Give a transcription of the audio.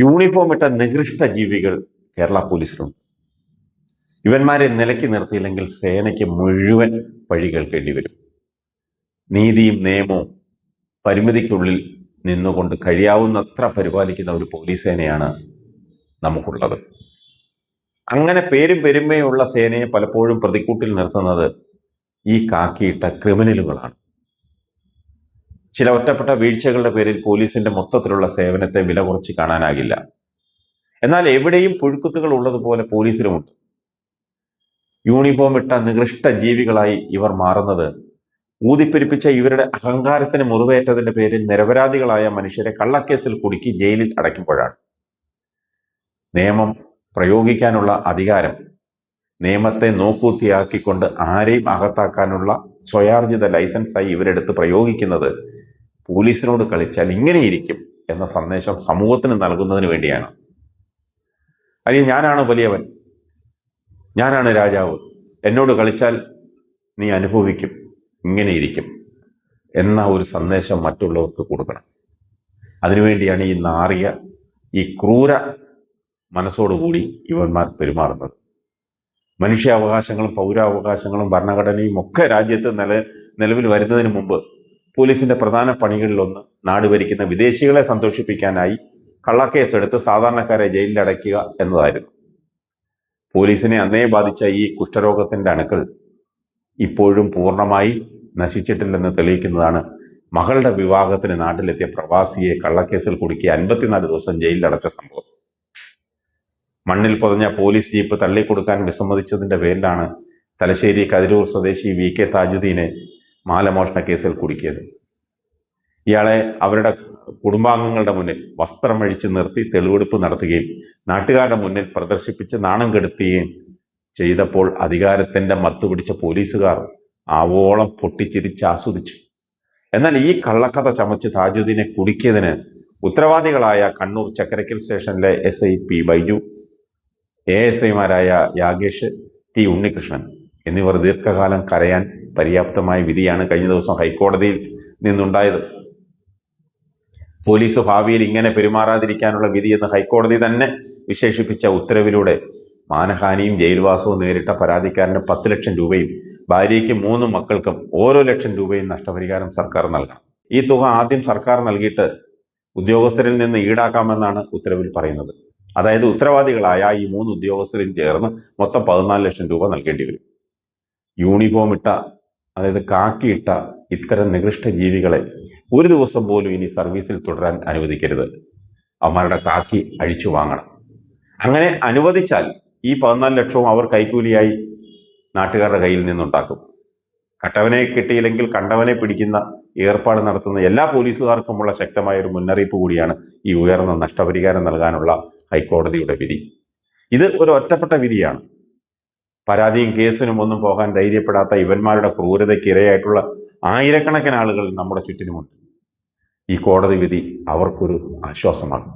Uniform ഇട്ട നികൃഷ്ട ജീവികൾ കേരള പോലീസിലുണ്ട്. ഇവന്മാരെ നിലയ്ക്ക് നിർത്തിയില്ലെങ്കിൽ സേനയ്ക്ക് മുഴുവൻ വഴി കേൾക്കേണ്ടി വരും. നീതിയും നിയമവും പരിമിതിക്കുള്ളിൽ നിന്നുകൊണ്ട് കഴിയാവുന്നത്ര പരിപാലിക്കുന്ന ഒരു പോലീസ് സേനയാണ് നമുക്കുള്ളത്. അങ്ങനെ പേരും പെരുമയുള്ള സേനയെ പലപ്പോഴും പ്രതിക്കൂട്ടിൽ നിർത്തുന്നത് ഈ കാക്കിയിട്ട ക്രിമിനലുകളാണ്. ചില ഒറ്റപ്പെട്ട വീഴ്ചകളുടെ പേരിൽ പോലീസിന്റെ മൊത്തത്തിലുള്ള സേവനത്തെ വില കുറച്ച് കാണാനാകില്ല. എന്നാൽ എവിടെയും പുഴുക്കുത്തുകൾ ഉള്ളതുപോലെ പോലീസിലുമുണ്ട്. യൂണിഫോം ഇട്ട നികൃഷ്ട ജീവികളായി ഇവർ മാറുന്നത് ഊതിപ്പെരിപ്പിച്ച ഇവരുടെ അഹങ്കാരത്തിന് മുറിവേറ്റതിന്റെ പേരിൽ നിരപരാധികളായ മനുഷ്യരെ കള്ളക്കേസിൽ കുടുക്കി ജയിലിൽ അടയ്ക്കുമ്പോഴാണ്. നിയമം പ്രയോഗിക്കാനുള്ള അധികാരം നിയമത്തെ നോക്കൂത്തിയാക്കിക്കൊണ്ട് ആരെയും അകത്താക്കാനുള്ള സ്വയാർജിത ലൈസൻസായി ഇവരെടുത്ത് പ്രയോഗിക്കുന്നത് പോലീസിനോട് കളിച്ചാൽ ഇങ്ങനെയിരിക്കും എന്ന സന്ദേശം സമൂഹത്തിന് നൽകുന്നതിന് വേണ്ടിയാണ്. അല്ലെങ്കിൽ ഞാനാണ് വലിയവൻ. ഞാനാണ് രാജാവ്. എന്നോട് കളിച്ചാൽ നീ അനുഭവിക്കും. ഇങ്ങനെയിരിക്കും എന്ന ഒരു സന്ദേശം മറ്റുള്ളവർക്ക് കൊടുക്കണം. അതിനുവേണ്ടിയാണ് ഈ നാറിയ ഈ ക്രൂര മനസ്സോടുകൂടി ഇവന്മാർ പെരുമാറുന്നത്. മനുഷ്യാവകാശങ്ങളും പൗരാവകാശങ്ങളും ഭരണഘടനയും ഒക്കെ രാജ്യത്ത് നില നിലവിൽ വരുന്നതിന് മുമ്പ് പോലീസിന്റെ പ്രധാന പണികളിലൊന്ന് നാട് ഭരിക്കുന്ന വിദേശികളെ സന്തോഷിപ്പിക്കാനായി കള്ളക്കേസ് എടുത്ത് സാധാരണക്കാരെ ജയിലിൽ അടയ്ക്കുക എന്നതായിരുന്നു. പോലീസിനെ അന്നേ ബാധിച്ച ഈ കുഷ്ഠരോഗത്തിന്റെ അണുക്കൾ ഇപ്പോഴും പൂർണമായി നശിച്ചിട്ടില്ലെന്ന് തെളിയിക്കുന്നതാണ് മകളുടെ വിവാഹത്തിന് നാട്ടിലെത്തിയ പ്രവാസിയെ കള്ളക്കേസിൽ കുടുക്കിയ അൻപത്തിനാല് ദിവസം ജയിലിൽ അടച്ച സംഭവം. മണ്ണിൽ പൊതഞ്ഞ പോലീസ് ജീപ്പ് തള്ളിക്കൊടുക്കാൻ വിസമ്മതിച്ചതിന്റെ പേരിലാണ് തലശ്ശേരി കതിരൂർ സ്വദേശി വി കെ താജുദ്ദീനെ മാലമോഷണ കേസിൽ കുടുക്കിയത്. ഇയാളെ അവരുടെ കുടുംബാംഗങ്ങളുടെ മുന്നിൽ വസ്ത്രമഴിച്ച് നിർത്തി തെളിവെടുപ്പ് നടത്തുകയും നാട്ടുകാരുടെ മുന്നിൽ പ്രദർശിപ്പിച്ച് നാണം കെടുത്തുകയും ചെയ്തപ്പോൾ അധികാരത്തിന്റെ മത്തു പിടിച്ച പോലീസുകാർ ആവോളം പൊട്ടിച്ചിരിച്ച് ആസ്വദിച്ചു. എന്നാൽ ഈ കള്ളക്കഥ ചമച്ച് താജുദ്ദീനെ കുടുക്കിയതിന് ഉത്തരവാദികളായ കണ്ണൂർ ചക്കരക്കൽ സ്റ്റേഷനിലെ S I P Baiju A S ഐമാരായ യാഗേഷ് ടി ഉണ്ണികൃഷ്ണൻ എന്നിവർ ദീർഘകാലം കരയാൻ പര്യാപ്തമായ വിധിയാണ് കഴിഞ്ഞ ദിവസം ഹൈക്കോടതിയിൽ നിന്നുണ്ടായത്. പോലീസ് ഭാവിയിൽ ഇങ്ങനെ പെരുമാറാതിരിക്കാനുള്ള വിധി എന്ന് ഹൈക്കോടതി തന്നെ വിശേഷിപ്പിച്ച ഉത്തരവിലൂടെ മാനഹാനിയും ജയിൽവാസവും നേരിട്ട പരാതിക്കാരന് പത്ത് ലക്ഷം രൂപയും ഭാര്യയ്ക്ക് മൂന്ന് മക്കൾക്കും ഓരോ ലക്ഷം രൂപയും നഷ്ടപരിഹാരം സർക്കാർ നൽകണം. ഈ തുക ആദ്യം സർക്കാർ നൽകിയിട്ട് ഉദ്യോഗസ്ഥരിൽ നിന്ന് ഈടാക്കാമെന്നാണ് ഉത്തരവിൽ പറയുന്നത്. അതായത് ഉത്തരവാദികളായ ഈ മൂന്ന് ഉദ്യോഗസ്ഥരും ചേർന്ന് മൊത്തം പതിനാല് ലക്ഷം രൂപ നൽകേണ്ടി വരും. യൂണിഫോം ഇട്ട അതായത് കാക്കിയിട്ട ഇത്തരം നികൃഷ്ട ജീവികളെ ഒരു ദിവസം പോലും ഇനി സർവീസിൽ തുടരാൻ അനുവദിക്കരുത്. അവന്മാരുടെ കാക്കി അഴിച്ചു വാങ്ങണം. അങ്ങനെ അനുവദിച്ചാൽ ഈ പതിനാല് ലക്ഷവും അവർ കൈക്കൂലിയായി നാട്ടുകാരുടെ കയ്യിൽ നിന്നുണ്ടാക്കും. കട്ടവനെ കിട്ടിയില്ലെങ്കിൽ കണ്ടവനെ പിടിക്കുന്ന ഏർപ്പാട് നടത്തുന്ന എല്ലാ പോലീസുകാർക്കുമുള്ള ശക്തമായ ഒരു മുന്നറിയിപ്പ് കൂടിയാണ് ഈ ഉയർന്ന നഷ്ടപരിഹാരം നൽകാനുള്ള ഹൈക്കോടതിയുടെ വിധി. ഇത് ഒരു ഒറ്റപ്പെട്ട വിധിയാണ്. പരാതിയും കേസിനും ഒന്നും പോകാൻ ധൈര്യപ്പെടാത്ത ഇവന്മാരുടെ ക്രൂരതയ്ക്ക് ഇരയായിട്ടുള്ള ആയിരക്കണക്കിന് ആളുകൾ നമ്മുടെ ചുറ്റിനുമുണ്ട്. ഈ കോടതി വിധി അവർക്കൊരു ആശ്വാസമാണ്